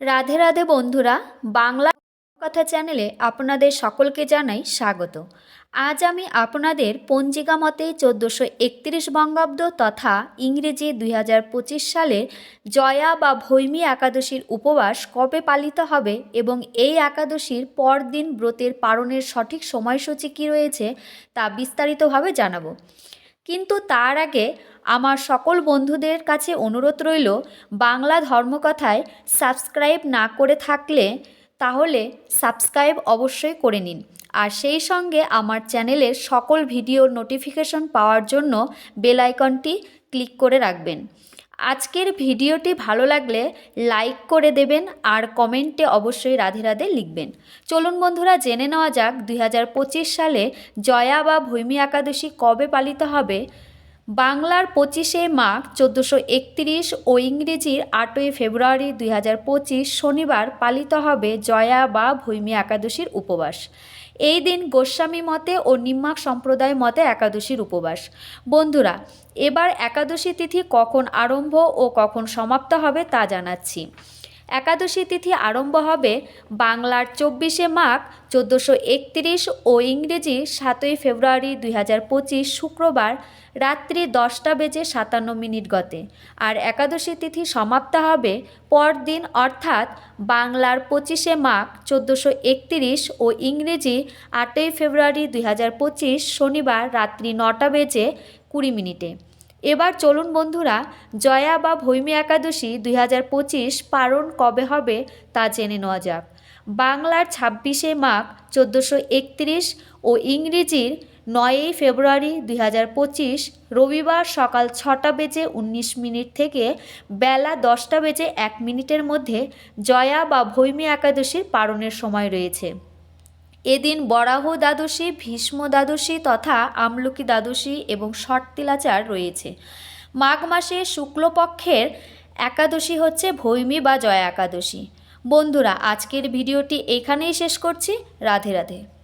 রাধে রাধে বন্ধুরা, বাংলা কথা চ্যানেলে আপনাদের সকলকে জানাই স্বাগত। আজ আমি আপনাদের পঞ্জিকা মতে চোদ্দোশো একত্রিশ বঙ্গাব্দ তথা ইংরেজি দুই হাজার পঁচিশ সালে জয়া বা ভৈমী একাদশীর উপবাস কবে পালিত হবে এবং এই একাদশীর পরদিন ব্রতের পালনের সঠিক সময়সূচি কী রয়েছে তা বিস্তারিতভাবে জানাব। কিন্তু তার আগে আমার সকল বন্ধুদের কাছে অনুরোধ রইল, বাংলা ধর্মকথায় সাবস্ক্রাইব না করে থাকলে তাহলে সাবস্ক্রাইব অবশ্যই করে নিন। আর সেই সঙ্গে আমার চ্যানেলের সকল ভিডিওর নোটিফিকেশন পাওয়ার জন্য বেল আইকনটি ক্লিক করে রাখবেন। আজকের ভিডিওটি ভালো লাগলে লাইক করে দেবেন আর কমেন্টে অবশ্যই রাধে রাধে লিখবেন। চলুন বন্ধুরা, জেনে নেওয়া যাক দুই হাজার পঁচিশ সালে জয়া বা ভৈমী একাদশী কবে পালিত হবে। বাংলার পঁচিশে মাঘ চোদ্দোশো একত্রিশ ও ইংরেজির আটই ফেব্রুয়ারি দুই হাজার পঁচিশ শনিবার পালিত হবে জয়া বা ভৈমী একাদশীর উপবাস। এই দিন গোস্বামী মতে ও নিম্মাক সম্প্রদায় মতে একাদশীর উপবাস। বন্ধুরা, এবার একাদশী তিথি কখন আরম্ভ ও কখন সমাপ্ত হবে তা জানাচ্ছি। একাদশী তিথি আরম্ভ হবে বাংলার চব্বিশে মাঘ, চোদ্দোশো একত্রিশ ও ইংরেজি সাতই ফেব্রুয়ারি দুই হাজার পঁচিশ শুক্রবার রাত্রি দশটা বেজে সাতান্ন মিনিট গতে। আর একাদশী তিথি সমাপ্ত হবে পরদিন, অর্থাৎ বাংলার পঁচিশে মাঘ, চোদ্দোশো একত্রিশ ও ইংরেজি আটই ফেব্রুয়ারি দুই হাজার পঁচিশ শনিবার রাত্রি নটা বেজে কুড়ি মিনিটে। এবার চলুন বন্ধুরা, জয়া বা ভৈমী একাদশী দুই হাজার পঁচিশ পালন কবে হবে তা জেনে নেওয়া যাক। বাংলার ছাব্বিশে মাঘ চোদ্দোশো একত্রিশ ও ইংরেজির নয়ই ফেব্রুয়ারি দুই হাজার পঁচিশ রবিবার সকাল ছটা বেজে উনিশ মিনিট থেকে বেলা দশটা বেজে এক মিনিটের মধ্যে জয়া বা ভৈমী একাদশীর পালনের সময় রয়েছে। এদিন বরাহ দ্বাদশী, ভীষ্ম দ্বাদশী তথা আমলকি দ্বাদশী এবং শর্তিলাচার রয়েছে। মাঘ মাসে শুক্লপক্ষের একাদশী হচ্ছে ভৈমী বা জয়া একাদশী। বন্ধুরা, আজকের ভিডিওটি এখানেই শেষ করছি। রাধে রাধে।